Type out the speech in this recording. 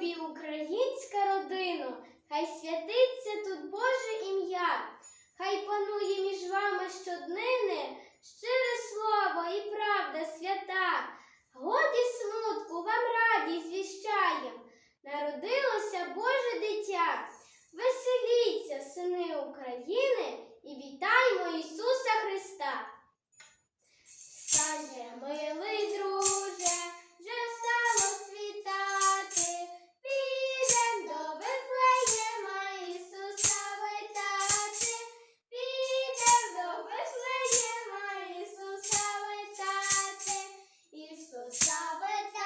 тобі, українська родино, хай святиться тут Боже ім'я, хай панує між вами щоднини щире слово і правда свята. Годі смутку, вам радість звіщаєм, народилося Боже дитя. Веселіться, сини України, і вітаймо Ісуса Христа. Стане, милий Ісуса